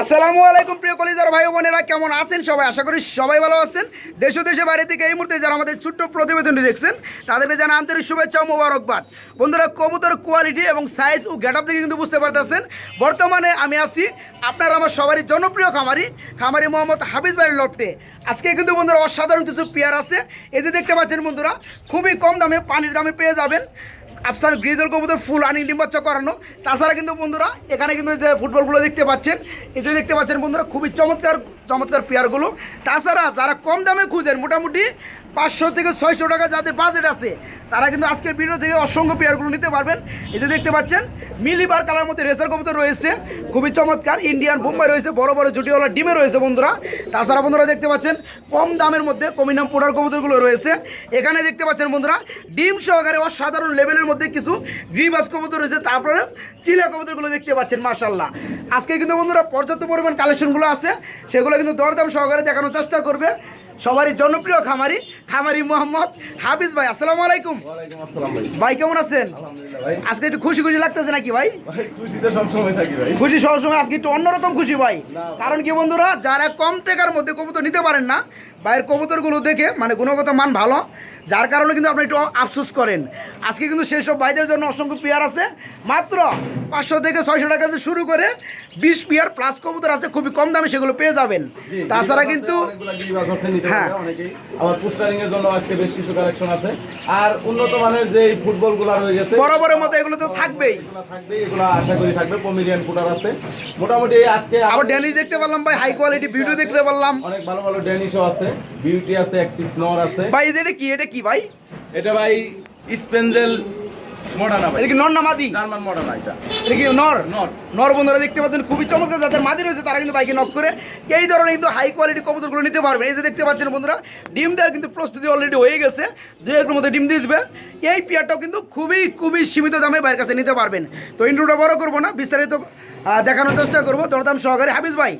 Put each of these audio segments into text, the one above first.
আসসালামু আলাইকুম প্রিয় কলিজার ভাই বোনেরা, কেমন আছেন সবাই? আশা করি সবাই ভালো আছেন। দেশ দেশে বাইরে থেকে এই মুহূর্তে যারা আমাদের ছোট্ট প্রতিবেদনটি দেখছেন, তাদেরকে জানা আন্তরিক শুভেচ্ছা ও মোবারকবাদ। বন্ধুরা, কবুতর কোয়ালিটি এবং সাইজ ও গেট আপ দেখে কিন্তু বুঝতে পারতেছেন। বর্তমানে আমি আছি আপনার আমার সবারই জনপ্রিয় খামারি খামারি মোহাম্মদ হাফিজ ভাইয়ের লফটে। আজকে কিন্তু বন্ধুরা অসাধারণ কিছু পেয়ার আছে। এই যে দেখতে পাচ্ছেন বন্ধুরা, খুবই কম দামে, পানির দামে পেয়ে যাবেন। আফসান গ্রিজের কবুতর ফুল আনি ডিম বাচ্চা করানো। তাছাড়া কিন্তু বন্ধুরা, এখানে কিন্তু যে ফুটবলগুলো দেখতে পাচ্ছেন, এই যে দেখতে পাচ্ছেন বন্ধুরা, খুবই চমৎকার চমৎকার প্লেয়ারগুলো তাছাড়া যারা কম দামে খুঁজেন, মোটামুটি পাঁচশো থেকে ছয়শো টাকা যাদের বাজেট আছে, তারা কিন্তু আজকের ভিডিও থেকে অসংখ্য পেয়ারগুলো নিতে পারবেন। এই যে দেখতে পাচ্ছেন, মিলিবার কালার মধ্যে রেসার কবুতর রয়েছে, খুবই চমৎকার ইন্ডিয়ান বোম্বাই রয়েছে, বড় বড় জুটিওয়ালা ডিমে রয়েছে বন্ধুরা। তাছাড়া বন্ধুরা দেখতে পাচ্ছেন, কম দামের মধ্যে কমিনাম পোড়ার কবুতরগুলো রয়েছে। এখানে দেখতে পাচ্ছেন বন্ধুরা, ডিম সহকারে অসাধারণ লেভেলের মধ্যে কিছু গ্রিবাস কবুতর রয়েছে, তারপরে চিলা কবুতরগুলো দেখতে পাচ্ছেন মার্শাল্লাহ আজকে কিন্তু বন্ধুরা পর্যাপ্ত পরিমাণ কালেকশনগুলো আছে, সেগুলো কিন্তু দরদাম সহকারে দেখানোর চেষ্টা করবে। সবারই জনপ্রিয় খামারি খামারি মোহাম্মদ হাফিজ ভাই আসসালামু আলাইকুম। ভাই। কেমন আছেন? আজকে একটু খুশি খুশি লাগতেছে নাকি ভাই? খুশি খুশিতে সবসময় থাকি ভাই। খুশি সবসময় আজকে একটু অন্যরকম খুশি ভাই। কারণ কি বন্ধুরা যারা কম টাকার মধ্যে কবুতর নিতে পারেন না ভাইয়ের কবুতরগুলো দেখে মানে গুণগত মান ভালো। যার কারণে কিন্তু আপনি একটু আফসোস করেন। আজকে কিন্তু সেই সব ভাইদের জন্য অসংখ্য পেয়ার আছে। মাত্র পাঁচশো থেকে ছয়শো টাকা থেকে শুরু করে বিশ পেয়ার প্লাস কবুতর আছে খুবই কম দামে সেগুলো পেয়ে যাবেন। তাছাড়া কিন্তু হ্যাঁ। পারবে পোস্টারিং এর জন্য আজকে বেশ কিছু কালেকশন আছে। আর উন্নত মানের যে ফুটবলগুলা রয়ে গেছে বরাবরের মতো এগুলো তো থাকবেই। এগুলা থাকবে আশা করি থাকবে। পমিরিয়ান ফুটার আছে। মোটামুটি আজকে আবার ড্যানিশ দেখতে পারলাম ভাই হাই কোয়ালিটি ভিডিও দেখতে পারলাম। অনেক ভালো ভালো ড্যানিশও আছে। বিউটি আছে এক পিস নর আছে। ভাই এটা কি? এটা কি ভাই? এটা ভাই স্পেন্জেল মডার্ন ভাই এটা কি নর না মাদি? জার্মান মডার্ন এটা এটা কি নর? নর। নর বন্ধুরা দেখতে পাচ্ছেন খুবই চমৎকার যাদের মাদি রয়েছে তারা কিন্তু বাইকে নক করে এই ধরনের কিন্তু হাই কোয়ালিটি কবুতরগুলো নিতে পারবে। এই যে দেখতে পাচ্ছেন বন্ধুরা ডিম দেওয়ার কিন্তু প্রস্তুতি অলরেডি হয়ে গেছে। দু একের মধ্যে ডিম দিয়ে দিবে। এই পেয়ারটাও কিন্তু খুবই খুবই সীমিত দামে বাইরের কাছে নিতে পারবেন। তো ইন্ট্রোটা বড় করব না বিস্তারিত দেখানোর চেষ্টা করব। দরদাম সহকারে হাফিজ ভাই।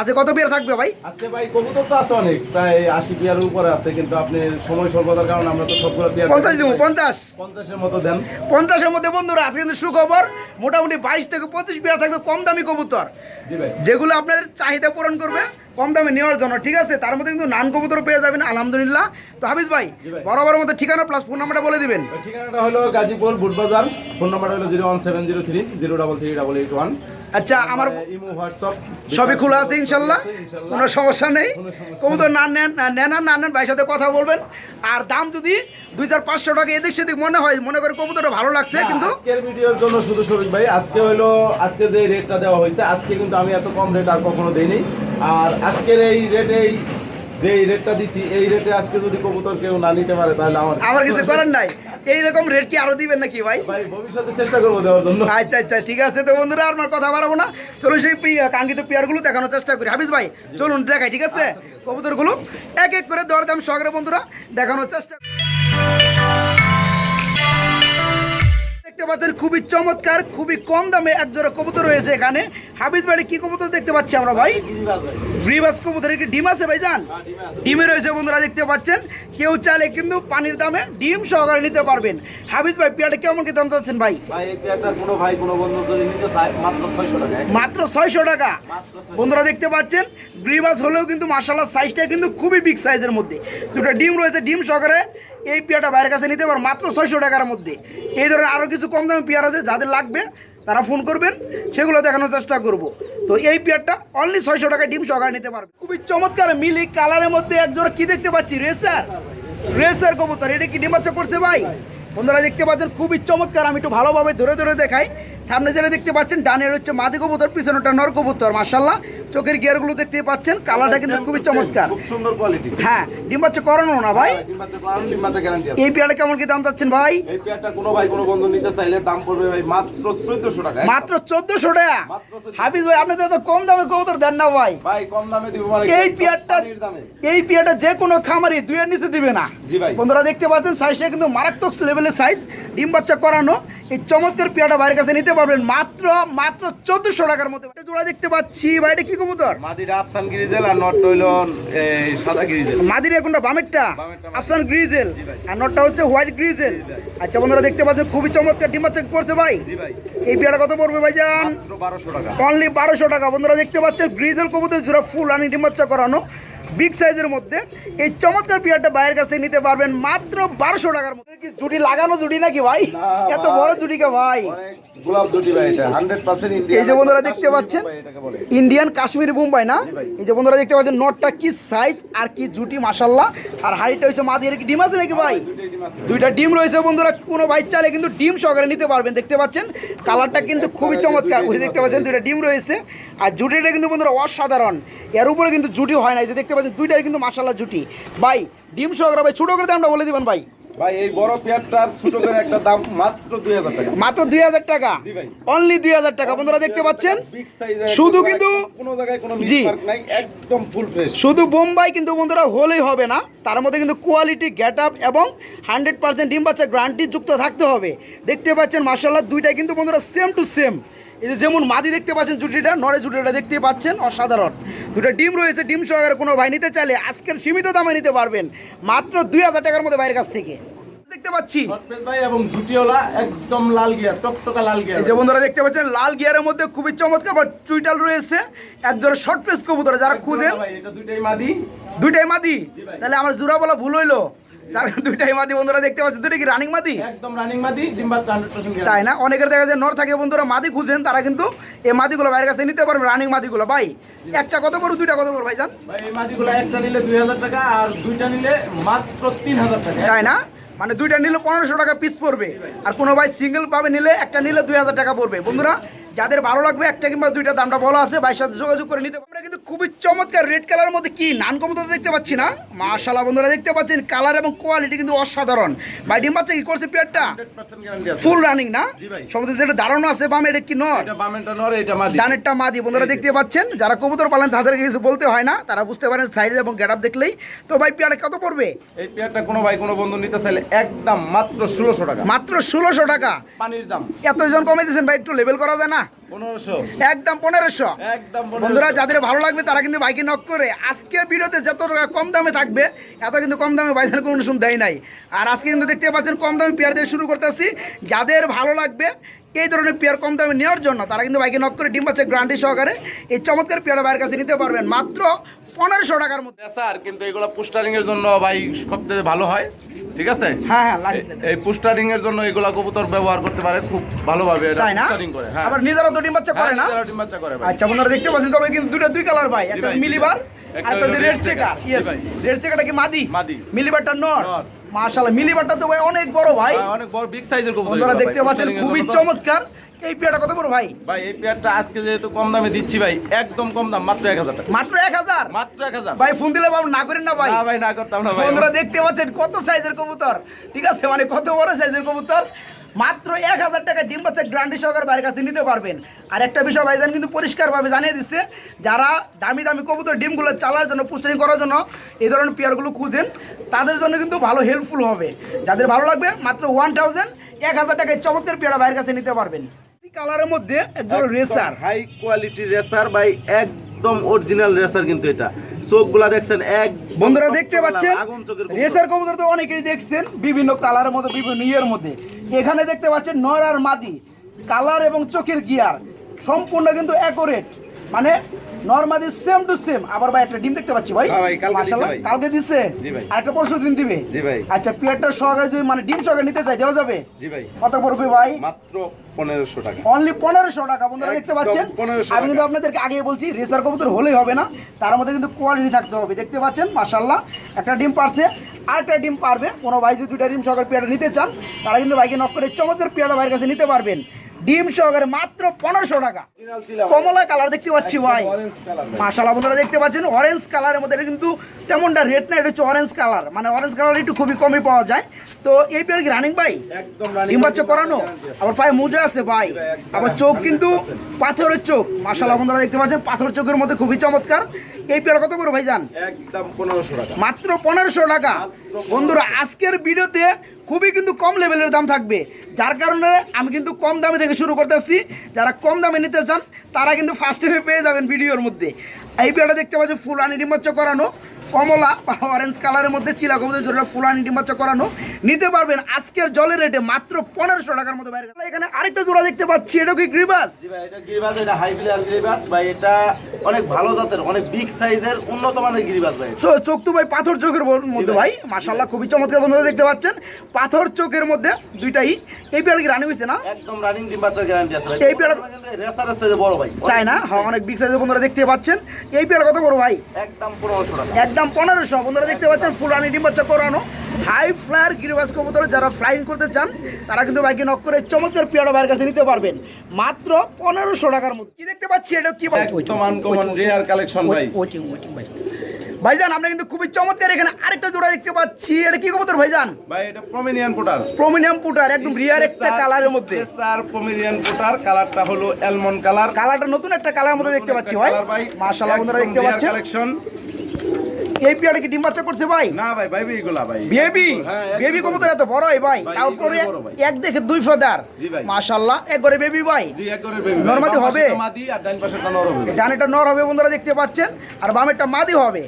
আচ্ছা কত পেয়ার থাকবে ভাই? আজকে ভাই কবুতর তো আছে অনেক প্রায় আশি পিয়ারের উপরে আছে কিন্তু আপনি সময় স্বল্পতার কারণে আমরা তো সবগুলো পিয়ার পঞ্চাশ দিব পঞ্চাশ। পঞ্চাশের মতো দেন। পঞ্চাশের মধ্যে বন্ধুরা আজকে কিন্তু সুখবর মোটামুটি বাইশ থেকে পঁচিশ পেয়ার থাকবে কম দামি কবুতর। যেগুলো আপনাদের চাহিদা পূরণ করবে কম দামে নেওয়ার জন্য ঠিক আছে? তার মধ্যে কিন্তু নান কবুতর পেয়ে যাবেন আলহামদুলিল্লাহ। তো হাফিজ ভাই। বরাবর মতো ঠিকানা প্লাস ফোন নাম্বারটা বলে দিবেন। ঠিকানাটা হলো গাজীপুর বুটবাজার ফোন নাম্বারটা হলো zero one seven zero three zero double three double eight one আচ্ছা আমার সবই খোলা আছে ইনশাল্লাহ? কোনো সমস্যা নেই। কবুতর না নেন নেন আর না নেন ভাইয়ের সাথে কথা বলবেন। আর দাম যদি দুই চার পাঁচশো টাকা এদিক সেদিক মনে হয় মনে করে কবুতরটা ভালো লাগছে কিন্তু আজকের ভিডিওর জন্য শুধু শরীফ ভাই আজকে হলো আজকে যে রেটটা দেওয়া হয়েছে আজকে কিন্তু আমি এত কম রেট আর কখনো দেইনি। আর আজকের এই রেটেই যে রেটটা দিছি এই রেটে আজকে যদি কবুতর কেউ না নিতে পারে তাহলে আমার আমার কিছু করার নাই। এইরকম রেট কি আরও দিবেন নাকি ভাই? ভাই ভবিষ্যতে চেষ্টা করব দেওয়ার জন্য। আচ্ছা আচ্ছা ঠিক আছে। তো বন্ধুরা আর আমার কথা বাড়াবো না। চলুন সেই কাঙ্ক্ষিত পেয়ারগুলো দেখানোর চেষ্টা করি। হাফিজ ভাই চলুন দেখাই ঠিক আছে। কবুতরগুলো এক এক করে দরদাম সহকারে বন্ধুরা দেখানোর চেষ্টা দেখতে পাচ্ছেন খুবই চমৎকার খুবই কম দামে এক জোড়া কবুতর রয়েছে এখানে। হাফিজ বাড়ি কি কবুতর দেখতে পাচ্ছি আমরা ভাই? গ্রিবাস কবুতর কি ডিম আছে ভাই জান? ডিমে রয়েছে বন্ধুরা দেখতে পাচ্ছেন। কেউ চাইলে কিন্তু পানির দামে ডিম সহকারে নিতে পারবেন। হাফিজ ভাই পেয়ারটা কেমন কি দাম চাচ্ছেন ভাই? মাত্র ছয়শো টাকা। মাত্র ছয়শো টাকা। বন্ধুরা দেখতে পাচ্ছেন গ্রিবাস হলেও কিন্তু মার্শাল্লাহ সাইজটা কিন্তু খুবই বিগ সাইজের মধ্যে। দুটো ডিম রয়েছে ডিম সহকারে এই পেয়ারটা বাইরের কাছে নিতে পারো মাত্র ছয়শো টাকার মধ্যে। এই ধরনের আরও কিছু কম দামি পেয়ার আছে যাদের লাগবে, তারা ফোন করবেন, সেগুলো দেখানোর চেষ্টা করব। তো এই পেয়ারটা অনলি ছয়শো টাকায় ডিম সহকারে নিতে পারবে। খুবই চমৎকার মিলি কালারের মধ্যে একজোড়া কি দেখতে পাচ্ছি? রেসার রেসার কবুতর, এটা কি ডিম বাচ্চা করছে ভাই? বন্ধুরা দেখতে পাচ্ছেন, খুবই চমৎকার, আমি একটু ভালোভাবে ধরে ধরে দেখাই। সামনে যেটা দেখতে পাচ্ছেন ডানের হচ্ছে মাদি কবুতর পিছনেটা নর কবুতর মার্শাল্লাহ চোখের গিয়ারগুলো দেখতে পাচ্ছেন কালারটা কিন্তু খুবই চমৎকার। সুন্দর কোয়ালিটি হ্যাঁ ডিম বাচ্চা করানো না ভাই? আছে। এই পেয়ারটা কেমন কি দাম চাচ্ছেন ভাই? এই পেয়ারটা কোনো ভাই কোনো বন্ধু নিতে চাইলে দাম পড়বে ভাই মাত্র চোদ্দশো টাকা মাত্র টাকা? হাফিজ ভাই আপনি তো কম দামে কবুতর দেন না ভাই। ভাই কম দামে দিব মানে এই পেয়ারটা এই পেয়ারটা যে কোনো খামারি দুইয়ের নিচে দিবে না। জি ভাই। বন্ধুরা দেখতে পাচ্ছেন সাইজটা কিন্তু মারাত্মক লেভেলের সাইজ ডিম বাচ্চা করানো এই চমৎকার পেয়ারটা বাইরের কাছে নিতে পারবেন মাত্র মাত্র চোদ্দশো টাকার মধ্যে। জোড়া দেখতে পাচ্ছি। বাইরে কি কবুতর? মাদিটা আফসান গিরিজেল আর নট হইল সাদা গিরিজেল। মাদির কোনটা? বামেরটা। আফসান গ্রিজেল। আর নটটা হচ্ছে হোয়াইট গ্রিজেল। আচ্ছা বন্ধুরা দেখতে পাচ্ছেন খুবই চমৎকার ডিম্বা চেক করছে ভাই। এই পেয়ারা কত পড়বে ভাইজান? মাত্র বারোশো টাকা। অনলি বারোশো টাকা। বন্ধুরা দেখতে পাচ্ছেন গ্রিজেল কবুতর জোড়া ফুল রানি ডিম্বাচ্চা করানো। বিগ সাইজের মধ্যে এই চমৎকার পেয়ারটা বাইরের কাছ থেকে নিতে পারবেন মাত্র বারোশো টাকার মধ্যে। কি জুটি লাগানো জুটি নাকি ভাই? এত বড় জুটিকে ভাই? গোলাপ দুটি ভাই এটা এই যে বন্ধুরা দেখতে পাচ্ছেন ইন্ডিয়ান কাশ্মীরি বোম্বাই না? এই যে বন্ধুরা দেখতে পাচ্ছেন নটটা কি সাইজ আর কি জুটি মাসাল্লাহ আর হাড়িটা হচ্ছে মাদি এর কি ডিম আছে নাকি ভাই? আছে। দুইটা ডিম রয়েছে বন্ধুরা কোনো ভাই চাইলে কিন্তু ডিম সহকারে নিতে পারবেন দেখতে পাচ্ছেন। কালারটা কিন্তু খুবই চমৎকার ওই দেখতে পাচ্ছেন দুইটা ডিম রয়েছে। আর জুটিটা কিন্তু বন্ধুরা অসাধারণ। এর উপরে কিন্তু জুটি হয় না এই যে দেখতে পাচ্ছেন দুইটাই কিন্তু মাসাল্লাহ জুটি। ভাই ডিম সহকারে ভাই ছোটো করে দামটা বলে দিবেন ভাই। ভাই এই বড় পেয়ারটার ছোট করে একটা দাম মাত্র দুই হাজার টাকা। মাত্র দুই হাজার টাকা? অনলি দুই হাজার টাকা। বন্ধুরা দেখতে পাচ্ছেন? শুধু কিন্তু- কোনো জায়গায় কোনো জি। একদম ফুল ফ্রেশ শুধু বোম্বাই কিন্তু বন্ধুরা হলেই হবে না। তার মধ্যে কিন্তু কোয়ালিটি গেট আপ এবং হান্ড্রেড পার্সেন্ট ডিম বাচ্চা গ্রান্টি যুক্ত থাকতে হবে। দেখতে পাচ্ছেন মার্শাল্লাহ দুইটাই কিন্তু বন্ধুরা সেম টু সেম এই যে যেমন মাদি দেখতে পাচ্ছেন জুটিটা নরে জুটিটা দেখতে পাচ্ছেন অসাধারণ। দুটো ডিম রয়েছে ডিম সহকারে কোনো ভাই নিতে চাইলে আজকের সীমিত দামে নিতে পারবেন মাত্র দুই হাজার টাকার মধ্যে বাইরের কাছ থেকে। দেখতে পাচ্ছি। ভাই এবং জুটিওলা একদম লাল গিয়ার টকটকা লাল গিয়ার যে বন্ধুরা দেখতে পাচ্ছেন লাল গিয়ারের মধ্যে খুবই চমৎকার বা চুইটাল রয়েছে একজোড়া শর্ট পেস কবুতর যারা খুঁজেন। দুইটাই মাদি। দুইটাই মাদি? তাহলে আমার জোড়া বলা ভুল হইল। যার দুইটাই মাদি বন্ধুরা দেখতে পাচ্ছেন। দুইটা কি রানিং মাদি? একদম রানিং মাদি ডিম বাচ্চা 100% তাই না? অনেকের দেখা যায় নর থাকে বন্ধুরা মাদি খুঁজেন তারা কিন্তু এই মাদিগুলো বাইরের কাছে নিতে পারবে রানিং মাদিগুলো। ভাই একটা কত দুইটা কত ভাই জান ভাই এই মাদিগুলো একটা নিলে 2000 টাকা আর দুইটা নিলে মাত্র 3000 টাকা। তাই না? মানে দুইটা নিলে পনেরোশো টাকা পিস পড়বে। আর কোনো ভাই সিঙ্গেল পাবে নিলে একটা নিলে দুই হাজার টাকা পড়বে। বন্ধুরা যাদের ভালো লাগবে একটা কিংবা দুইটা দামটা বলা আছে ভাইয়ের সাথে যোগাযোগ করে নিতে আমরা কিন্তু খুবই চমৎকার রেড কালারের মধ্যে কি নান কবুতর দেখতে পাচ্ছি না? মাশাল্লাহ বন্ধুরা দেখতে পাচ্ছেন কালার এবং কোয়ালিটি কিন্তু অসাধারণ। ভাই ডিম বাচ্চা কি করছে পেয়ারটা? 100% গ্যারান্টি আছে। ফুল রানিং না? সমুদ্রে যেটা দাঁড়ানো আছে বাম এটা কি নর? ডানেরটা মাদি বন্ধুরা দেখতে পাচ্ছেন যারা কবুতর পালেন তাদেরকে কিছু বলতে হয় না তারা বুঝতে পারেন সাইজ এবং গেট আপ দেখলেই। তো ভাই পেয়ারা কত পড়বে? এই পেয়ারটা কোনো ভাই কোনো বন্ধু নিতে চাইলে একদম মাত্র ষোলোশো টাকা। মাত্র ষোলোশো টাকা। পানির দাম। এতজন কমে দিয়েছেন ভাই একটু লেভেল করা যায় না? 1500 একদম পনেরোশো। বন্ধুরা যাদের ভালো লাগবে তারা কিন্তু বাইকে নক করে আজকে ভিডিওতে যত কম দামে থাকবে এত কিন্তু কম দামে বাইকের কোনো শুন দেয় নাই। আর আজকে কিন্তু দেখতে পাচ্ছেন কম দামে পেয়ার দিয়ে শুরু করতেছি। যাদের ভালো লাগবে এই ধরনের পেয়ার কম দামে নেওয়ার জন্য তারা কিন্তু বাইকে নক করে ডিম পাচ্ছে গ্রান্টি সহকারে। এই চমৎকার পেয়ারা বাইরের কাছে নিতে পারবেন। মাত্র পনেরোশো টাকার মধ্যে। স্যার কিন্তু এগুলো পোস্টারিং এর জন্য ভাই সবচেয়ে ভালো হয় ঠিক আছে? হ্যাঁ হ্যাঁ এই পোস্টারিং এর জন্য এগুলা কবুতর ব্যবহার করতে পারে খুব ভালোভাবে এটা পোস্টারিং করে হ্যাঁ। আবার নিজেরা তো ডিম বাচ্চা করে হ্যাঁ, না? নিজেরা ডিম বাচ্চা করে ভাই। আচ্ছা আপনারা দেখতে পাচ্ছেন তবে কিন্তু দুটো দুই কালার ভাই একটা মিলিবার একটা আর একটা রেড চেকার ইয়েস রেড চেকারটা কি মাদি? মাদি। মিলিবারটা নর। মাশাআল্লাহ মিলিবারটা তো ভাই অনেক বড় ভাই। হ্যাঁ, অনেক বড় বিগ সাইজের কবুতর এগুলো দেখতে পাচ্ছেন খুবই চমৎকার। এই পেয়ারটা কত বড় ভাই? ভাই এই পেয়ারটা আজকে যেহেতু কম দামে দিচ্ছি ভাই একদম কম দাম মাত্র 1000 টাকা। মাত্র এক হাজার? মাত্র 1000 ভাই ফোন দিলে বাবু না করেন না ভাই। না ভাই না করতাম না ভাই। বন্ধুরা দেখতে পাচ্ছেন কত সাইজের কবুতর। ঠিক আছে মানে কত বড় সাইজের কবুতর। মাত্র এক হাজার টাকা ডিম বাচ্চা গ্রান্ডি সহকারে বাইরের কাছে নিতে পারবেন। আর একটা বিষয় ভাইজান কিন্তু পরিষ্কারভাবে জানিয়ে দিচ্ছে যারা দামি দামি কবুতর ডিমগুলো চালার জন্য পুষ্টারিং করার জন্য এই ধরনের পেয়ারগুলো খুঁজেন তাদের জন্য কিন্তু ভালো হেল্পফুল হবে। যাদের ভালো লাগবে মাত্র ওয়ান থাউজেন্ড এক হাজার টাকায় চমৎকার পেয়ারা বাইরের কাছে নিতে পারবেন। কালারের মধ্যে একজন রেসার হাই কোয়ালিটি রেসার ভাই একদম অরিজিনাল রেসার কিন্তু এটা। চোখগুলা দেখছেন এক বন্ধুরা দেখতে পাচ্ছেন? আগুন রেসার কবুতর। তো অনেকেই দেখছেন বিভিন্ন কালারের মধ্যে বিভিন্ন ইয়ের মধ্যে। এখানে দেখতে পাচ্ছেন নর আর মাদি। কালার এবং চোখের গিয়ার সম্পূর্ণ কিন্তু অ্যাকোরেট মানে নর্মাদি সেম টু সেম আবার ভাই একটা ডিম দেখতে পাচ্ছি ভাই। হ্যাঁ ভাই, কালকে দিছে মাশাআল্লাহ। কালকে দিছে? জি ভাই। আর একটা পরশু দিন দিবে? জি ভাই। আচ্ছা পিয়ারটা সহকারে যদি মানে ডিম সহকারে নিতে চাই দেওয়া যাবে? জি ভাই। কত পড়বে ভাই? মাত্র পনেরোশো টাকা। অনলি পনেরোশো টাকা বন্ধুরা দেখতে পাচ্ছেন? আমি কিন্তু আপনাদেরকে আগে বলছি রেসার কবুতর হলেই হবে না। তার মধ্যে কিন্তু কোয়ালিটি থাকতে হবে দেখতে পাচ্ছেন? মাশাল্লাহ একটা ডিম পারছে। আর একটা ডিম পারবে। কোনো ভাই যদি দুইটা ডিম সহকারে পেয়ারা নিতে চান তারা কিন্তু বাইকে নক করে চমৎকার পেয়ারা ভাইয়ের কাছে নিতে পারবেন। ডিম সহকারে মাত্র পনেরোশো টাকা। কমলা কালার দেখতে পাচ্ছি ভাই। কালার বন্ধুরা দেখতে পাচ্ছেন অরেঞ্জ কালারের মধ্যে এটা কিন্তু তেমনটা রেড না এটা হচ্ছে অরেঞ্জ কালার মানে অরেঞ্জ কালার একটু খুবই কমই পাওয়া যায়। তো এই পেয়ার কি রানিং ভাই? ডিম বাচ্চা করানো? আবার পায়ে মোজা আছে ভাই। আবার চোখ কিন্তু পাথরের চোখ। মাশাল্লাহ বন্ধুরা দেখতে পাচ্ছেন পাথর চোখের মধ্যে খুবই চমৎকার। এই পেয়ার কত করে ভাই যান মাত্র পনেরোশো টাকা। বন্ধুরা আজকের ভিডিওতে খুবই কিন্তু কম লেভেলের দাম থাকবে। যার কারণে আমি কিন্তু কম দামে থেকে শুরু করতেছি। যারা কম দামে নিতে চান, তারা কিন্তু ফার্স্ট টাইমে পেয়ে যাবেন ভিডিওর মধ্যে। এই ভিডিওটা দেখতে পাচ্ছি ফুল আনি ডিম্বাচ্ছ করানো। কমলা বা অরেঞ্জ কালারের মধ্যে চিলা কবুতর জোড়া ফুল আনি ডিম্বাচ্চ করানো। নিতে পারবেন আজকের জলের রেটে মাত্র পনেরোশো টাকার মতো বাইরে। এখানে আরেকটা জোড়া দেখতে পাচ্ছি এটা কি গ্রিবাস এটা গিরিবাজ, এটা হাই প্লেয়ার ভাই এটা অনেক ভালো জাতের অনেক বিগ সাইজের উন্নত মানের গিরিবাজ ভাই। চোখ তো ভাই পাথর চোখের মধ্যে ভাই। মাশাল্লাহ খুবই চমৎকার বন্ধুরা দেখতে পাচ্ছেন। পাথর চোখের মধ্যে দুইটাই। এই পেয়ার কি রানি হয়েছে না? একদম রানিং ডিম বাচ্চার গ্যারান্টি আছে ভাই। এই পেয়ারা- রেসার সাইজে বড় ভাই। তাই না? হ্যাঁ অনেক বিগ সাইজের বন্ধুরা দেখতে পাচ্ছেন। এই পেয়ার কত বড় ভাই? একদম টাকা। একদম পনেরোশো। বন্ধুরা দেখতে পাচ্ছেন ফুলানি ডিম বাচ্চা করানো হাই ফ্লায়ার গিরিবাস কবুতর যারা ফ্লাইং করতে চান তারা কিন্তু বাইকে নক করে চমৎকার পেয়ারা ভাইয়ের কাছে নিতে পারবেন। মাত্র পনেরোশো টাকার মধ্যে। কি দেখতে পাচ্ছি এটা? কি রেয়ার কালেকশন ভাই। ভাই ভাইজান আমরা কিন্তু খুবই চমৎকার এখানে আরেকটা জোড়া দেখতে পাচ্ছি। এটা কি কবুতর ভাইজান? ভাই এটা প্রমিনিয়ান পোটার প্রমিনিয়াম পুটার একদম রিয়ার একটা কালারের মধ্যে। স্যার প্রমিনিয়ান পোটার কালারটা হলো অ্যালমন্ড কালার কালারটা নতুন একটা কালার মধ্যে দেখতে পাচ্ছি ভাই। মাশাআল্লাহ বন্ধুরা দেখতে পাচ্ছেন। কালেকশন এই পেয়ারটা কি ডিম বাচ্চা করছে ভাই? না ভাই ভাই এগুলা ভাই। বেবি? হ্যাঁ, বেবি কবুতর এত বড় ভাই? তারপরে। এক দেখে দুই ফাদার। মাশাআল্লাহ এক করে বেবি ভাই। জি এক করে বেবি। নরমাদি হবে? মাদি আর ডান পাশেটা নর হবে। নর হবে বন্ধুরা দেখতে পাচ্ছেন? আর বামেরটা মাদি হবে।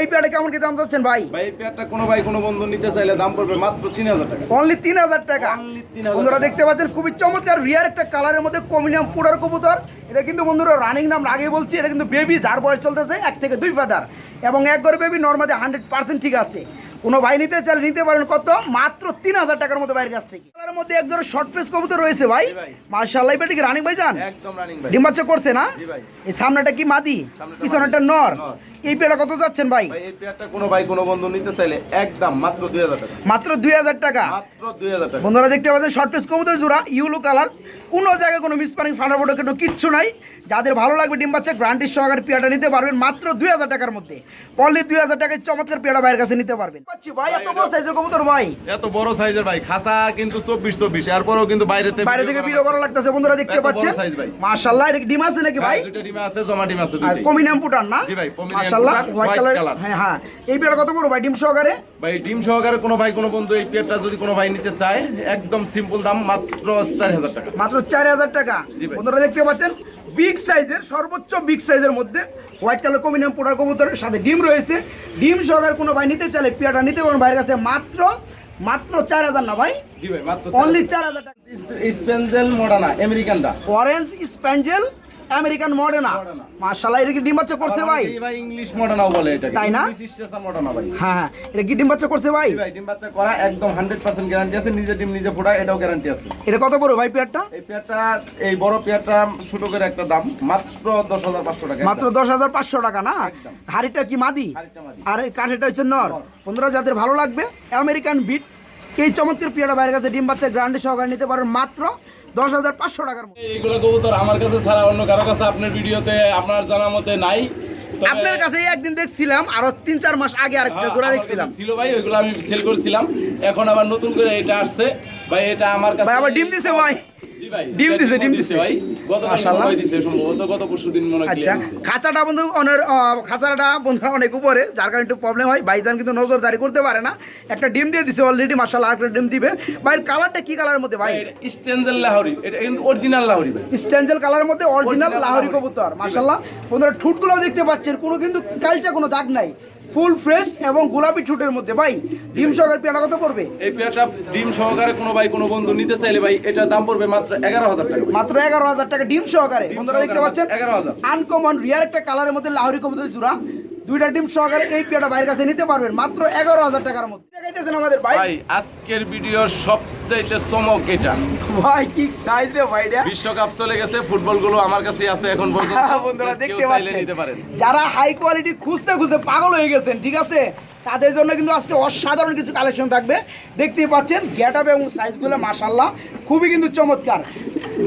এই পেয়ারটা কেমন কি দাম যাচ্ছেন ভাই? ভাই এই পেয়ারটা কোনো ভাই কোনো বন্ধু নিতে চাইলে দাম পড়বে মাত্র তিন হাজার টাকা। অনলি তিন হাজার টাকা। Only 3,000 বন্ধুরা দেখতে পাচ্ছেন খুবই চমৎকার রিয়ার একটা কালারের মধ্যে কমিনিয়াম পুরার কবুতর। এটা কিন্তু বন্ধুরা রানিং নাম আগে বলছি এটা কিন্তু বেবি যার বয়স চলতেছে এক থেকে দুই ফাদার এবং এক করে বেবি নর্মাদি হান্ড্রেড পার্সেন্ট ঠিক আছে। কোনো ভাই নিতে চাইলে নিতে পারেন কত? মাত্র তিন হাজার টাকার মতো ভাইয়ের কাছ থেকে। তার মধ্যে এক ধরনের শর্ট ফেস কবুতর রয়েছে ভাই। মার্শাল লাইফ মার্শাল্লাহ এটা কি রানিং ভাই যান একদম রানিং ভাই। করছে না? এই সামনেটা কি মাদি? পিছনেটা নর। এই পেয়ারা কত যাচ্ছেন ভাই? ভাই এই পেয়ারটা কোনো ভাই কোনো বন্ধু নিতে চাইলে একদম মাত্র টাকা। মাত্র টাকা? মাত্র টাকা। বন্ধুরা দেখতে পাচ্ছেন শর্ট পিস কবুতর জোড়া ইউলো কালার কোনো জায়গায় কোনো মিসপারিং ফাটাফোটো কিন্তু কিচ্ছু নাই। যাদের ভালো লাগবে ডিম বাচ্চা গ্রান্টির সহকারে পেয়াটা নিতে পারবেন মাত্র দুই হাজার টাকার মধ্যে। পড়লে দুই হাজার টাকায় চমৎকার পেয়াটা ভাইয়ের কাছে নিতে পারবেন। পাচ্ছি ভাই এত বড় সাইজের কবুতর ভাই। এত বড় সাইজের ভাই খাসা কিন্তু চব্বিশ চব্বিশ এরপরেও কিন্তু বাইরেতে বাইরে থেকে ভিডিও করা লাগতেছে বন্ধুরা দেখতে পাচ্ছেন। মাশাআল্লাহ এটা কি ডিম আছে নাকি ভাই দুইটা ডিম আছে জমা ডিম আছে দুইটাই। কমিনাম পুটার না? জি ভাই, মাশাআল্লাহ হোয়াইট কালার হ্যাঁ হ্যাঁ। এই পেয়ারা কত ভাই? ডিম সহকারে? ভাই ডিম সহকারে কোনো ভাই কোনো বন্ধু এই পেয়ারটা যদি কোনো ভাই নিতে চায় একদম সিম্পল দাম মাত্র চার হাজার টাকা। মাত্র চার হাজার টাকা বন্ধুরা দেখতে পাচ্ছেন বিগ সাইজের সর্বোচ্চ বিগ সাইজের মধ্যে হোয়াইট কালার কমিনাম কবুতরের সাথে ডিম রয়েছে। ডিম সহকারে কোনো ভাই নিতে চাইলে পেয়াটা নিতে পারেন ভাইয়ের কাছে মাত্র মাত্র চার হাজার না ভাই? জি ভাই মাত্র অনলি চার হাজার। টাকা। স্পেনজেল মোডানা আমেরিকানটা অরেঞ্জ স্প্যাঞ্জেল আমেরিকান মডেনা। মার্শাল্লাহ এটা কি ডিম বাচ্চা করছে ভাই? ভাই ইংলিশ মডানাও বলে এটা তাই না? ইংলিশ স্টেশন মডানা ভাই। হ্যাঁ হ্যাঁ এটা কি ডিম বাচ্চা করছে ভাই? ভাই ডিম বাচ্চা করা একদম হান্ড্রেড পার্সেন্ট গ্যারান্টি আছে নিজে ডিম নিজে ফোটা এটাও গ্যারান্টি আছে। এটা কত বড় ভাই পেয়ারটা? এই পেয়ারটা এই বড় পেয়ারটা ছোট করে একটা দাম মাত্র দশ হাজার পাঁচশো টাকা মাত্র দশ হাজার পাঁচশো টাকা না। হাড়িটা কি মাদি। আর এই কাঠেটা হচ্ছে নর। বন্ধুরা যাদের ভালো লাগবে আমেরিকান বিট এই চমৎকার পিয়াটা বাইরের কাছে ডিম বাচ্চা গ্রান্ডে সহকারে নিতে পারেন। মাত্র দশ হাজার পাঁচশো টাকার মধ্যে এইগুলো কবুতর আমার কাছে ছাড়া অন্য কারও কাছে আপনার ভিডিওতে আপনার জানা মতে নাই। আপনার কাছে একদিন দেখছিলাম আরও তিন চার মাস আগে আরেকটা হ্যাঁ, জোড়া দেখছিলাম। ছিল ভাই ওইগুলো আমি সেল করছিলাম। এখন আবার নতুন করে এটা আসছে। ভাই এটা আমার কাছে ভাই আবার ডিম দিছে ভাই। ডিম দিছে, ডিম দিছে দিছে। ভাই। মাশাআল্লাহ। মাশাআল্লাহ দিছে সম্ভবত গত পরশুদিন মনে আচ্ছা খাঁচাটা বন্ধু অনেক খাঁচাটা বন্ধুরা অনেক উপরে যার কারণে একটু প্রবলেম হয়। ভাইজান কিন্তু নজরদারি করতে পারে না। একটা ডিম দিয়ে দিছে অলরেডি ডিম দিবে। ভাইয়ের কালারটা কি কালারের মধ্যে ভাই? লাহোরি এটা কিন্তু অরিজিনাল লাহোরি ভাই। স্ট্যাঞ্জেল কালারের মধ্যে অরিজিনাল লাহোরি। কবুতর বন্ধুরা ঠুটগুলো দেখতে পাচ্ছেন কোনো কিন্তু কালচা কোনো দাগ নাই। ফুল ফ্রেশ এবং গোলাপি ছুটের মধ্যে। ভাই ডিম সহকারে পেয়ারা কত পড়বে? এই পেয়ারটা ডিম সহকারে কোনো ভাই কোনো বন্ধু নিতে চাইলে ভাই এটার দাম পড়বে মাত্র এগারো হাজার টাকা। মাত্র এগারো হাজার টাকা ডিম সহকারে। বন্ধুরা দেখতে পাচ্ছেন? এগারো হাজার। আনকমন রিয়ার একটা কালারের মধ্যে লাহরি কবুতর জোড়া। দুইটা ডিম সহকারে এই পেয়ারটা বাইরের কাছে নিতে পারবেন মাত্র এগারো হাজার টাকার মধ্যে। ভাই? ভাই আজকের ভিডিওর সবচাইতে চমক এটা। ভাই কি সাইজ রে ভাইটা বিশ্বকাপ চলে গেছে ফুটবলগুলো আমার কাছে আছে এখন পর্যন্ত। বন্ধুরা দেখতে পাচ্ছেন। যারা হাই কোয়ালিটি খুঁজতে খুঁজতে পাগল হয়ে গেছেন ঠিক আছে? তাদের জন্য কিন্তু আজকে অসাধারণ কিছু কালেকশন থাকবে। দেখতেই পাচ্ছেন গেট আপ এবং সাইজগুলো মাশাল্লাহ খুবই কিন্তু চমৎকার।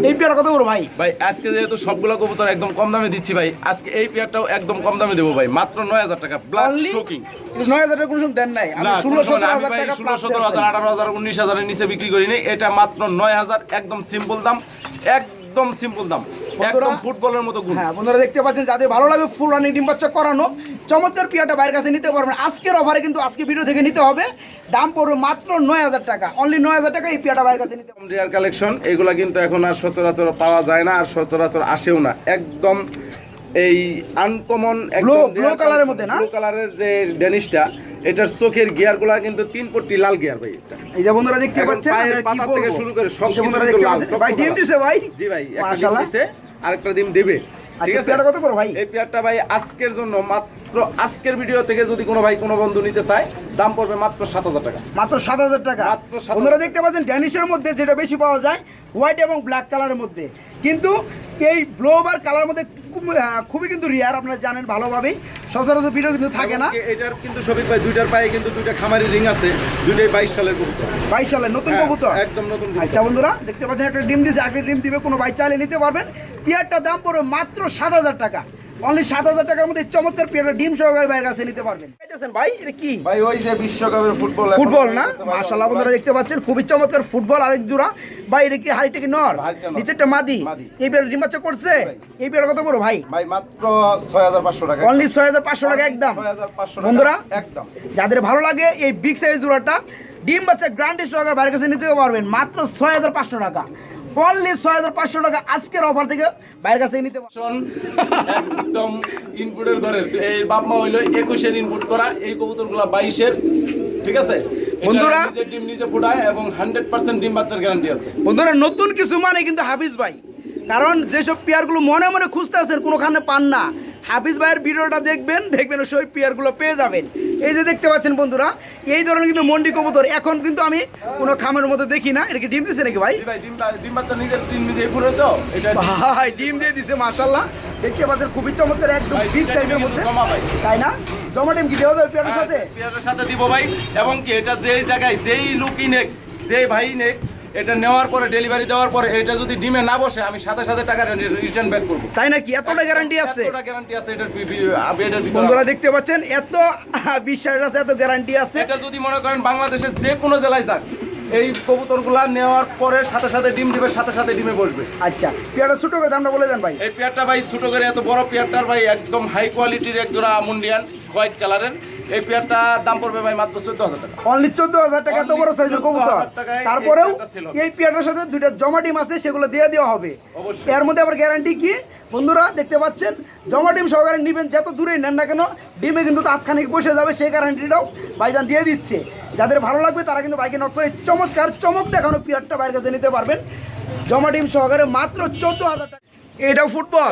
এই পেয়ারা কত বড় ভাই? ভাই আজকে যেহেতু সবগুলো কবুতর একদম কম দামে দিচ্ছি ভাই আজকে এই পেয়ারটাও একদম কম দামে দেবো ভাই মাত্র নয় হাজার টাকা ব্লাড Only শোকিং। নয় হাজার টাকা কোনো দেন নাই। আমি না ষোলো সতেরো আমি হাজার ভাই ষোলো সতেরো হাজার আঠারো হাজার উনিশ হাজারের নিচে বিক্রি করি নাই। এটা মাত্র নয় হাজার একদম সিম্পল দাম একদম সিম্পল দাম। একদম ফুটবলের মতো গুণ। হ্যাঁ বন্ধুরা দেখতে পাচ্ছেন যাদের ভালো লাগে ফুল রানিং ডিম বাচ্চা করানো চমৎকার পিয়াটা বাইরের কাছে নিতে পারবেন। আজকের অফারে কিন্তু আজকে ভিডিও থেকে নিতে হবে। দাম পড়বে মাত্র নয় হাজার টাকা। অনলি নয় হাজার টাকা এই পিয়াটা বাইরের কাছে নিতে রেয়ার কালেকশন এগুলা কিন্তু এখন আর সচরাচর পাওয়া যায় না আর সচরাচর আসেও না। একদম এই আনকমন ব্লু কালারের মধ্যে না? ব্লু কালারের যে ডেনিশটা এটার চোখের গিয়ারগুলা কিন্তু তিন পট্টি লাল গিয়ার ভাই এটা। এই যে বন্ধুরা দেখতে পাচ্ছেন পায়ের পাতা থেকে শুরু করে সব বন্ধুরা দেখতে পাচ্ছেন। ভাই ডিম। দিছে ভাই। জি ভাই মাশাআল্লাহ। আরেকটা ডিম দেবে। আচ্ছা পেয়ারটা কত করে ভাই? এই পেয়ারটা ভাই আজকের জন্য মাত্র আজকের ভিডিও থেকে যদি কোনো ভাই কোনো বন্ধু নিতে চায় দাম পড়বে মাত্র সাত হাজার টাকা। মাত্র সাত হাজার টাকা? মাত্র 7,000 দেখতে পাচ্ছেন ড্যানিশের মধ্যে যেটা বেশি পাওয়া যায় হোয়াইট এবং ব্ল্যাক কালারের মধ্যে। কিন্তু এই ব্লোবার কালার মধ্যে খুবই কিন্তু রিয়ার আপনারা জানেন ভালোভাবেই। সচরাচর ভিডিও কিন্তু থাকে না। এটার কিন্তু শফিক ভাই দুইটার পায়ে কিন্তু দুইটা খামারি রিং আছে দুইটাই বাইশ সালের কবুতর। বাইশ সালের নতুন হ্যাঁ, কবুতর? একদম নতুন। আচ্ছা বন্ধুরা দেখতে পাচ্ছেন একটা ডিম দিচ্ছে একটা ডিম দিবে কোনো ভাই চাইলে নিতে পারবেন। পেয়ারটার দাম পড়বে মাত্র সাত হাজার টাকা। অনলি সাত হাজার টাকার মধ্যে চমৎকার পেয়ারটা ডিম সহকারে বাইরের কাছে নিতে পারবেন। ভাই এটা কি? ভাই ওই যে বিশ্বকাপের ফুটবল ফুটবল না? গেছে মাশাআল্লাহ বন্ধুরা দেখতে পাচ্ছেন খুবই চমৎকার ফুটবল আরেক জোড়া। ভাই এটা কি হাড়িটা কি নর। নিচেরটা মাদি। এই ডিম বাচ্চা করছে? এই বেড়া কত বড় ভাই? ভাই মাত্র ছয় হাজার পাঁচশো টাকা। অনলি ছয় হাজার পাঁচশো টাকা একদম। 6,500 বন্ধুরা একদম। যাদের ভালো লাগে এই বিগ সাইজ জোড়াটা ডিম বাচ্চা গ্রান্ডের সহকারে বাইরের কাছে নিতে পারবেন মাত্র ছয় হাজার পাঁচশো টাকা। অনলি ছয় হাজার পাঁচশো টাকা আজকের অফার থেকে বাইরের কাছে নিতে পারবেন শোন, একদম ইনপুটের ঘরের। এই বাপ মা হইল একুশের ইনপুট করা এই কবুতরগুলা বাইশের ঠিক আছে? বন্ধুরা- ডিম নিজে ফুটায় এবং হান্ড্রেড পার্সেন্ট ডিম বাচ্চার গ্যারান্টি আছে। বন্ধুরা নতুন কিছু মানে কিন্তু হাফিজ ভাই। কারণ যেসব পেয়ারগুলো মনে মনে খুঁজতে আসেন কোনোখানে পান না। হাফিজ ভাইয়ের ভিডিওটা দেখবেন দেখবেন সেই পেয়ারগুলো পেয়ে যাবেন। এই যে দেখতে পাচ্ছেন বন্ধুরা এই ধরনের কিন্তু মন্ডি কবুতর। এখন কিন্তু আমি কোনো খামের মধ্যে দেখি না। এটা কি ডিম দিচ্ছে নাকি ভাই? ভাই ডিম দিয়ে দিছে মাশাল্লাহ দেখতে পাচ্ছেন খুবই চমৎকার একদম বিগ সাইজের মধ্যে। তাই না? জমা ডিম কি দেওয়া যাবে পেয়ারের সাথে? পেয়ারের সাথে দিব ভাই। এবং কি এটা যেই জায়গায় যেই লুকি নেক যেই ভাই নেক এটা নেওয়ার পরে ডেলিভারি দেওয়ার পরে এটা যদি ডিমে না বসে আমি সাথে সাথে টাকা রিটার্ন ব্যাক করব। তাই নাকি? এতটা গ্যারান্টি আছে। এতটা গ্যারান্টি আছে এটার এটার বন্ধুরা দেখতে পাচ্ছেন এত বিশ্বাস আছে এত গ্যারান্টি আছে। এটা যদি মনে করেন বাংলাদেশের যে কোনো জেলায় যাক এই কবুতরগুলা নেওয়ার পরে সাথে সাথে ডিম দিবে সাথে সাথে ডিমে বসবে। আচ্ছা পেয়ারটা ছোট করে দামটা বলে দেন ভাই। এই পেয়ারটা ভাই ছোট করে এত বড় পেয়ারটার ভাই একদম হাই কোয়ালিটির এক জোড়া মুন্ডিয়ান হোয়াইট কালারের এই পেয়ারটার দাম পড়বে ভাই মাত্র চোদ্দ হাজার টাকা। অনলি চোদ্দ হাজার টাকা এত বড় সাইজের কবুতর। তারপরেও। এই পেয়ারটার সাথে দুইটা জমা ডিম আছে সেগুলো দিয়ে দেওয়া হবে। এর মধ্যে আবার গ্যারান্টি কি? বন্ধুরা দেখতে পাচ্ছেন জমা ডিম সহকারে নেবেন যত দূরেই নেন না কেন ডিমে কিন্তু তাৎক্ষণিক বসে যাবে সেই গ্যারান্টিটাও ভাইজান দিয়ে দিচ্ছে। যাদের ভালো লাগবে তারা কিন্তু বাইকে নট করে চমৎকার চমক দেখানো পিয়ারটা বাইরের কাছে নিতে পারবেন। জমা ডিম সহকারে মাত্র চোদ্দ হাজার টাকা। এটাও ফুটবল?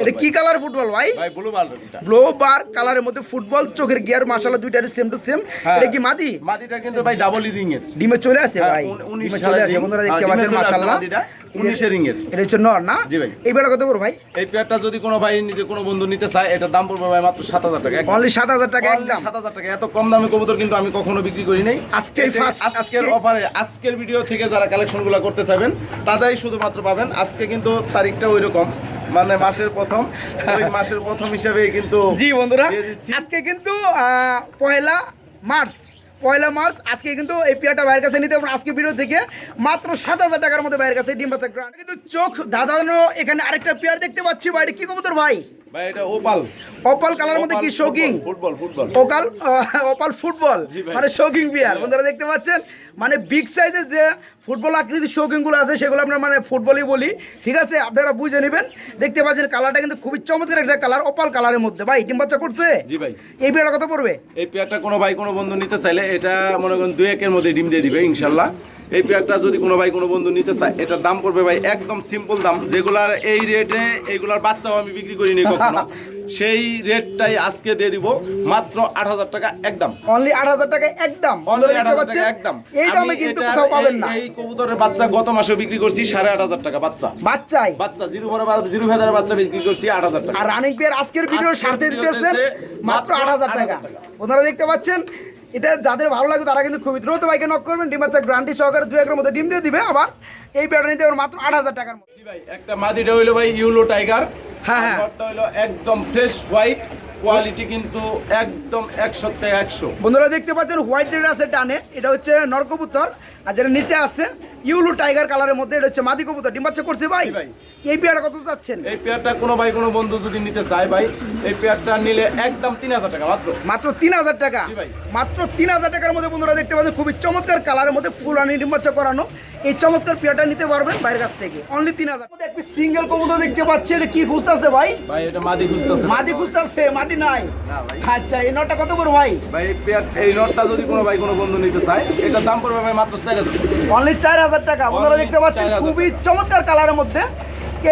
এটা কি কালার ফুটবল ভাই? ব্লু বাল এটা ব্লো বার কালারের মধ্যে ফুটবল চোখের গিয়ার মাশাআল্লাহ দুইটা সেম টু সেম। এটা কি মাদি? মাদিটা কিন্তু ভাই ডাবল রিং এর ডিমে চলে আসে হ্যাঁ, ভাই। ডিমে চলে আসে। বন্ধুরা দেখতে পাচ্ছেন মাশাআল্লাহ। এটা হচ্ছে নর না? জি ভাই। এই কত ভাই? এই পেয়ারটা যদি কোনো ভাই নিজে কোনো বন্ধু নিতে চায় এটার দাম পড়বে ভাই মাত্র সাত হাজার টাকা। অনলি সাত হাজার টাকা একদম। 7,000 টাকা। এত কম দামে কবুতর কিন্তু আমি কখনো বিক্রি করি নাই। আজকে আজকের অফারে আজকের ভিডিও থেকে যারা কালেকশনগুলো করতে চাইবেন তারাই শুধুমাত্র পাবেন। আজকে কিন্তু তারিখটা ওই রকম মানে মাসের প্রথম। মাসের প্রথম হিসেবে কিন্তু জি বন্ধুরা আজকে কিন্তু পয়লা মার্চ। পয়লা মার্চ আজকে কিন্তু এই পেয়ারটা বাইরের কাছে নিতে পারবেন আজকে ভিডিও থেকে মাত্র সাত হাজার টাকার মধ্যে বাইরের কাছে ডিম বাচ্চা গ্রান্ড কিন্তু চোখ দাদানো এখানে আরেকটা পেয়ার দেখতে পাচ্ছি বাইরে কি কবুতর ভাই? ভাই এটা ওপাল। কালার মধ্যে কি শোকিং ফুটবল ফুটবল ওকাল ওপাল ফুটবল মানে শৌকিং বন্ধুরা দেখতে পাচ্ছেন? মানে বিগ সাইজের যে ফুটবল আকৃতির শৌকিংগুলো আছে সেগুলো আমরা মানে ফুটবলই বলি। ঠিক আছে? আপনারা বুঝে নেবেন। দেখতে পাচ্ছেন কালারটা কিন্তু খুবই চমৎকার একটা কালার ওপাল কালারের মধ্যে। ভাই ডিম বাচ্চা করছে? জি ভাই। এই বিয়ারটা কত পড়বে? এই পেয়ারটা কোনো ভাই কোনো বন্ধু নিতে চাইলে এটা মনে করেন দুই একের মধ্যে ডিম দিয়ে দিবে ইনশাল্লাহ। এই পেয়ারটা যদি কোনো ভাই কোনো বন্ধু নিতে চায় এটার দাম পড়বে ভাই একদম সিম্পল দাম। যেগুলার এই রেটে এইগুলার বাচ্চাও আমি বিক্রি করিনি কখনো। সেই রেটটাই আজকে দিয়ে দিব মাত্র আট হাজার টাকা একদম। অনলি আট হাজার টাকা একদম। Only বন্ধুরা দেখতে 8,000 পাচ্ছেন? টাকা একদম। এই দামে কিন্তু কোথাও পাবেন না। এই কবুতরের বাচ্চা গত মাসে বিক্রি করছি সাড়ে আট হাজার টাকা বাচ্চা। বাচ্চাই। বাচ্চা জিরো বড় জিরো ভেদার বাচ্চা বিক্রি করছি আট হাজার টাকা। আর রানিক বিয়ের আজকের ভিডিও সারতে দিতেছেন মাত্র আট হাজার টাকা। ওনারা দেখতে পাচ্ছেন এটা যাদের ভালো লাগবে তারা কিন্তু খুবই দ্রুত ভাইকে নক করবেন। ডিম বাচ্চা গ্রান্টি সহকারে দু একের মধ্যে ডিম দিয়ে দিবে। আবার এই প্যাটার্ন নিতে মাত্র আট হাজার টাকার মধ্যে। ভাই একটা মাদিটা হইল ভাই ইউলো টাইগার। হ্যাঁ, হ্যাঁ। হ্যাঁ হইল একদম ফ্রেশ হোয়াইট কোয়ালিটি কিন্তু একদম একশো থেকে একশো। বন্ধুরা দেখতে পাচ্ছেন হোয়াইট যেটা আছে ডানে এটা হচ্ছে নরকবুতর আর যেটা নিচে আছে ইউলু টাইগার কালারের মধ্যে এটা হচ্ছে মাদি কবুতর। ডিম বাচ্চা করছে ভাই? ভাই। এই পেয়ারা কত চাচ্ছেন? এই পেয়ারটা কোনো ভাই কোনো বন্ধু যদি নিতে চায় ভাই এই পেয়ারটা নিলে একদম তিন হাজার টাকা মাত্র। মাত্র তিন হাজার টাকা? ভাই। মাত্র তিন হাজার টাকার মধ্যে বন্ধুরা দেখতে পাচ্ছেন খুবই চমৎকার কালারের মধ্যে ফুল আনি ডিম বাচ্চা করানো। এই চমৎকার পেয়ারটা নিতে পারবেন বাইরের কাছ থেকে। অনলি তিন হাজার। একটি সিঙ্গেল কবুতর দেখতে পাচ্ছি এটা কি খুঁজতেছে ভাই? ভাই এটা মাদি খুঁজতেছে। মাদি খুঁজতেছে মাদি নাই। আচ্ছা এই নটা কত বড় ভাই? ভাই এই নটটা যদি কোনো ভাই কোনো বন্ধু নিতে চায় এটার দাম পড়বে ভাই মাত্র চার হাজার অনলি চার হাজার টাকা। বন্ধুরা দেখতে পাচ্ছেন 4,000 খুবই চমৎকার কালারের মধ্যে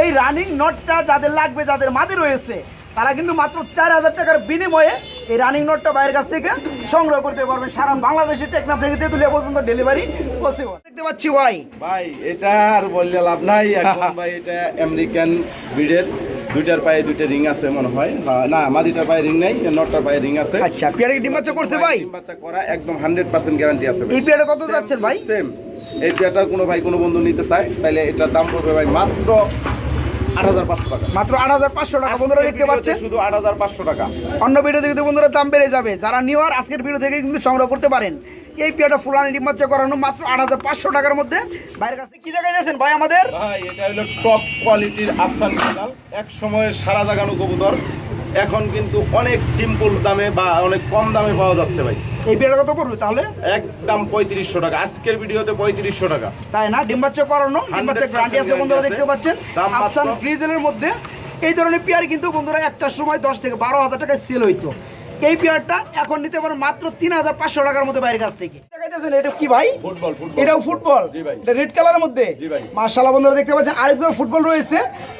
এই রানিং নটটা যাদের লাগবে যাদের মাদি রয়েছে তারা কিন্তু মাত্র চার হাজার টাকার বিনিময়ে এই রানিং নোটটা বাইরের কাছ থেকে সংগ্রহ করতে পারবেন। সারা বাংলাদেশের টেকনাফ থেকে তেঁতুলিয়া পর্যন্ত ডেলিভারি পসিবল দেখতে পাচ্ছি ভাই ভাই এটা আর বললে লাভ নাই। এখন ভাই এটা আমেরিকান ব্রিডের দুইটার পায়ে দুইটা রিং আছে মনে হয়। না মাদিটার পায়ে রিং নাই নটটার পায়ে রিং আছে। আচ্ছা পেয়ারা কি ডিম বাচ্চা করছে ভাই? ডিম বাচ্চা করা একদম হান্ড্রেড পার্সেন্ট গ্যারান্টি আছে। এই পেয়ারা কত যাচ্ছেন ভাই? সেম এই পেয়ারটা কোনো ভাই কোনো বন্ধু নিতে চায় তাহলে এটার দাম পড়বে ভাই মাত্র আট হাজার পাঁচশো টাকা। মাত্র আট হাজার পাঁচশো টাকা। বন্ধুরা দেখতে শুধু আট হাজার পাঁচশো টাকা। অন্য ভিডিও থেকে বন্ধুরা দাম বেড়ে যাবে। যারা নিউ আজকের ভিডিও থেকে কিন্তু সংগ্রহ করতে পারেন। এই পেয়ারটা ফুলানি ডিম বাচ্চা করানো মাত্র আট হাজার পাঁচশো টাকার মধ্যে। বাইরের কাছ কি জায়গায় যাচ্ছেন ভাই আমাদের? ভাই এটা হলো টপ কোয়ালিটির আফসান এক সময় সারা জাগানো কবুতর। এখন কিন্তু অনেক সিম্পল দামে বা অনেক কম দামে পাওয়া যাচ্ছে ভাই। এই পেয়ারটা কত পড়বে তাহলে? একদম পঁয়ত্রিশশো টাকা। আজকের ভিডিওতে পঁয়ত্রিশশো টাকা। তাই না? ডিম বাচ্চা করানো ডিম বাচ্চা 100% গ্যারান্টি আছে বন্ধুরা দেখতে পাচ্ছেন? আফসান ফ্রিজের মধ্যে এই ধরনের পেয়ার কিন্তু বন্ধুরা একটা সময় দশ থেকে বারো হাজার টাকায় সেল হইতো। এই পেয়ারটা এখন নিতে পারেন মাত্র তিন হাজার পাঁচশো টাকার মধ্যে বাইরের কাছ থেকে। দেখাইতেছেন এটা কি ভাই? ফুটবল এটাও ফুটবল? এটা রেড কালারের মধ্যে। মার্শাল্লাহ বন্ধুরা দেখতে পাচ্ছেন আরেকজন ফুটবল রয়েছে।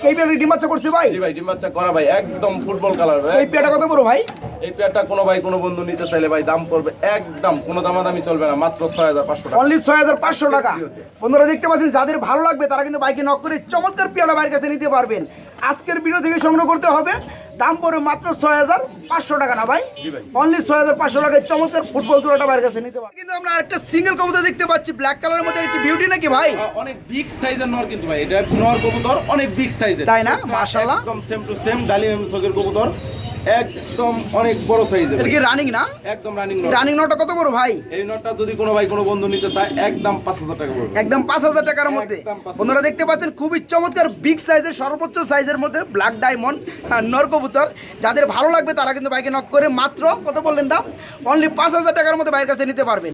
এই পেয়ারটা করছে ভাই? ভাই করা ভাই একদম ফুটবল কালার এই পেয়ারটা কত বড় ভাই? এই পেয়ারটা কোনো ভাই কোনো বন্ধু নিতে চাইলে ভাই দাম পড়বে একদম কোনো দামাদামি চলবে না মাত্র ছয় হাজার পাঁচশো টাকা। অনলি ছয় হাজার পাঁচশো টাকা। বন্ধুরা দেখতে পাচ্ছেন যাদের ভালো লাগবে তারা কিন্তু বাইকে নক করে চমৎকার পেয়ারা বাইরের কাছে নিতে পারবেন। আজকের ভিডিও থেকে সংগ্রহ করতে হবে। দাম পড়ে মাত্র ছয় হাজার পাঁচশো টাকা না ভাই? অনলি ছয় হাজার পাঁচশো টাকায় চমৎকার ফুটবল তোলাটা বাইরের কাছে নিতে পারব। কিন্তু আমরা একটা সিঙ্গেল কবুতর দেখতে পাচ্ছি ব্ল্যাক কালারের মধ্যে একটি বিউটি নাকি ভাই? অনেক বিগ সাইজের নর কিন্তু ভাই এটা নর কবুতর অনেক বিগ সাইজের তাই না? মাশাআল্লাহ। একদম সেম টু সেম ডালিম চোখের কবুতর। একদম অনেক বড় সাইজের এটা কি রানিং না? একদম রানিং রানিং নটটা কত বড় ভাই? এই নটটা যদি কোনো ভাই কোনো বন্ধু নিতে চায় একদম পাঁচ হাজার টাকা পড়বে। একদম পাঁচ হাজার টাকার মধ্যে। 5,000 বন্ধুরা দেখতে পাচ্ছেন খুবই চমৎকার বিগ সাইজের সর্বোচ্চ সাইজের মধ্যে ব্ল্যাক ডায়মন্ড নরকবুতর। যাদের ভালো লাগবে তারা কিন্তু বাইকে নক করে মাত্র কত বললেন দাম? অনলি পাঁচ হাজার টাকার মধ্যে বাইরের কাছে নিতে পারবেন।